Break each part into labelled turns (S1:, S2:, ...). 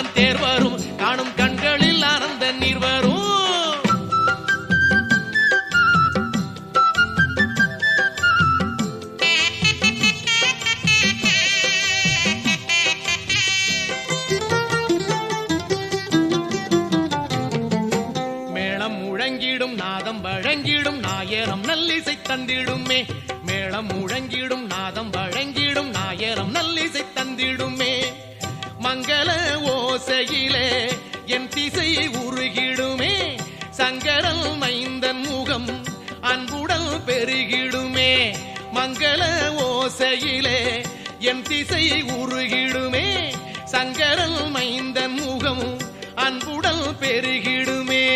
S1: அதிமுகத்தவன் தேர் வரும். காணும் கண்களில் ஆனந்த நீர் வரும். மேளம் முழங்கிடும் நாதம் வழங்கிடும் நாயரம் நல்லிசை தந்திடுமே. மேளம் முழங்கிடும் நாதம் வழங்கிடும் நாயரம் நல்லிசை தந்திடுமே. மங்கள ஓசையிலே என் திசை உருகிடுமே. சங்கரல் மைந்தன் முகம் அன்புடல் பெருகிடுமே. மங்கள ஓசையிலே என் திசை உருகிடுமே. சங்கரல் மைந்தன் முகம் அன்புடல் பெருகிடுமே.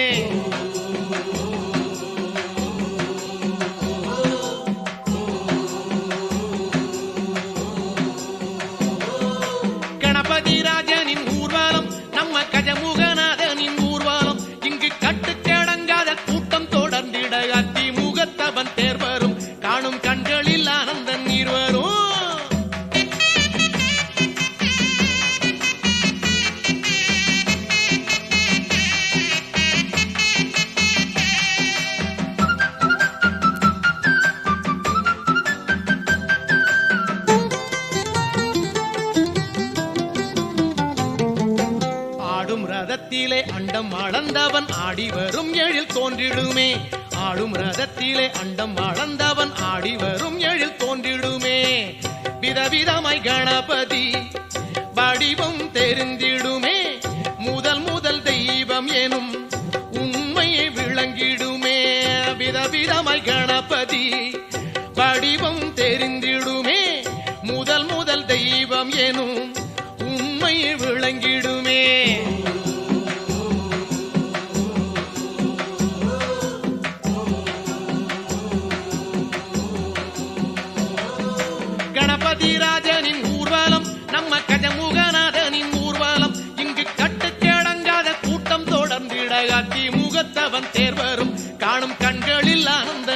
S1: ரதத்திலே அண்டம் அளந்தவன் ஆடி வரும் எழில் தோன்றிடுமே. ஆடும் ரதத்திலே அண்டம் அளந்தவன் ஆடி வரும் எழில் தோன்றிடுமே. விதவிதமாய் கணபதி வடிவம் தெரிந்திடுமே. முதல் முதல் தெய்வம் எனும் உண்மையை விளங்கிடுமே. விதவிதமாய் கணபதி வடிவம் தெரிந்திடுமே. முதல் முதல் தெய்வம் எனும் உண்மை விளங்கிடுமே. கூட்டம் தொடர்ந்திட அதிமுகத்தவன் தேர்வரும் காணும் கண்களில் ஆனந்த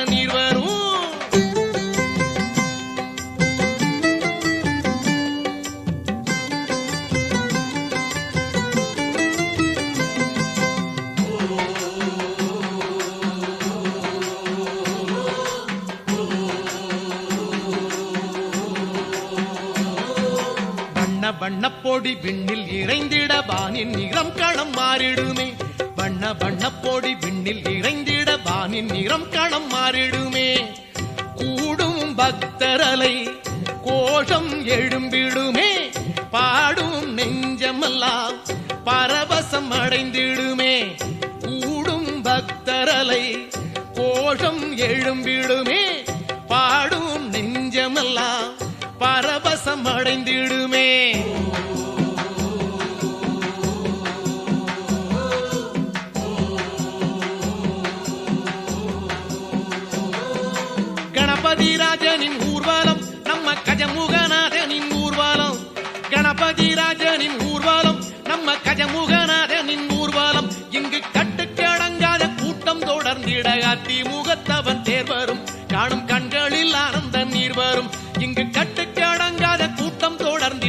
S1: வண்ண வண்ணப்பொடி விண்ணில் இறைந்திட வானின் நிறம் களம் மாறிடுமே. வண்ண வண்ணப்பொடி விண்ணில் இறைந்திட வானின் நிறம் களம் மாறிடுமே. கூடும் பக்தரலை கோஷம் எழும்பிடுமே. பாடும் நெஞ்சமெல்லாம் பரவசம் அடைந்திடுமே. கூடும் பக்தரலை கோஷம் எழும்பிடுமே. பாடும் நெஞ்சமெல்லாம் பரவசம் அடைந்திடுமே. கணபதி ராஜனின் ஊர்வலம் நம்ம கஜமுகநாதனின் ஊர்வலம். கணபதி ராஜனின் ஊர்வலம் நம்ம கஜமுகநாதனின் ஊர்வலம். இங்கு கட்டுக்கடங்காத கூட்டம் தொடர்ந்திட அதிமுகத்தவன் தேர்வரும் காணும் கண்களில் ஆனந்த நீர் வரும். இங்கு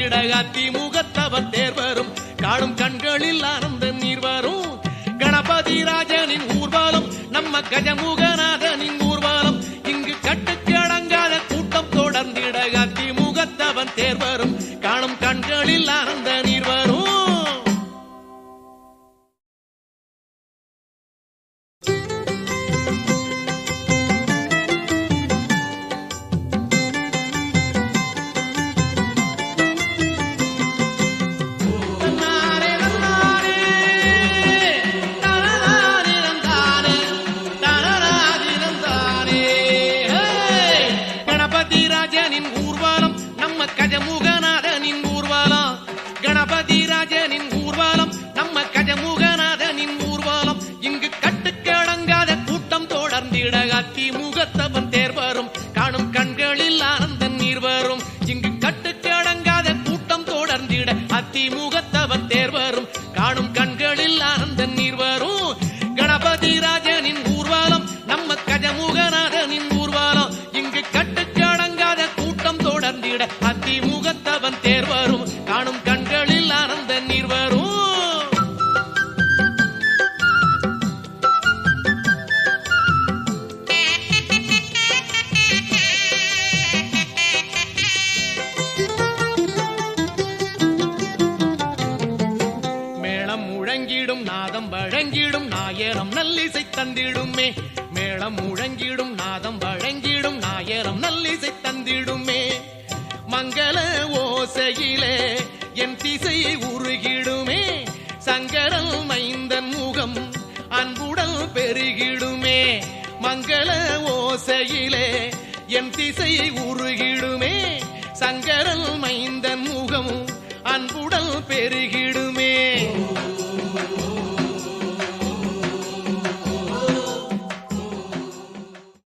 S1: தொடர்ந்திட அதிமுகத்தவன் தேர் வரும் காணும் கண்களில் ஆனந்த நீர் வரும் கணபதி ராஜனின் ஊர்வலம் நம்ம கஜமுகநாதனின் ஊர்வலம். இங்கு கட்டுக்கு அடங்காத கூட்டம் தொடர்ந்திட அதிமுகத்தவன் தேர் வரும் காணும் கண்களில் ஆனந்த கஜமுகநாதனின் ஊர்வலம். கணபதி ராஜனின் ஊர்வலம். நம்ம கஜமுகநாதனின் ஊர்வலம். இங்கு கட்டுக்கடங்காத கூட்டம் தொடர்ந்திட அதிமுகத்தவன் தேர் வரும். காணும் கண்களில் ஆனந்த நீர் வரும். இங்கு கட்டுக்கடங்காத கூட்டம் தொடர்ந்திட அதிமுகத்தவன் தேர் வரும். காணும் கண்களில் ஆனந்த நீர் வரும். கணபதி தேர் வரும். காணும் கண்களில் ஆனந்த நீர் வரும். மேளம் முழங்கிடும் நாதம் வழங்கிடும் நாயரம் நல்லிசை தந்திடுமே. மேளம் முழங்கிடும் நாதம் வழங்கிடும் நாயரம் நல்லிசை தந்திடுமே. மங்கள ஓசையிலே என் திசை உருகிடுமே. சங்கரல் மைந்தன் முகம் அன்புடல் பெருகிடுமே. மங்கள ஓசையிலே என் திசை உருகிடுமே. சங்கரல் மைந்தன் முகம் அன்புடல் பெருகிடுமே.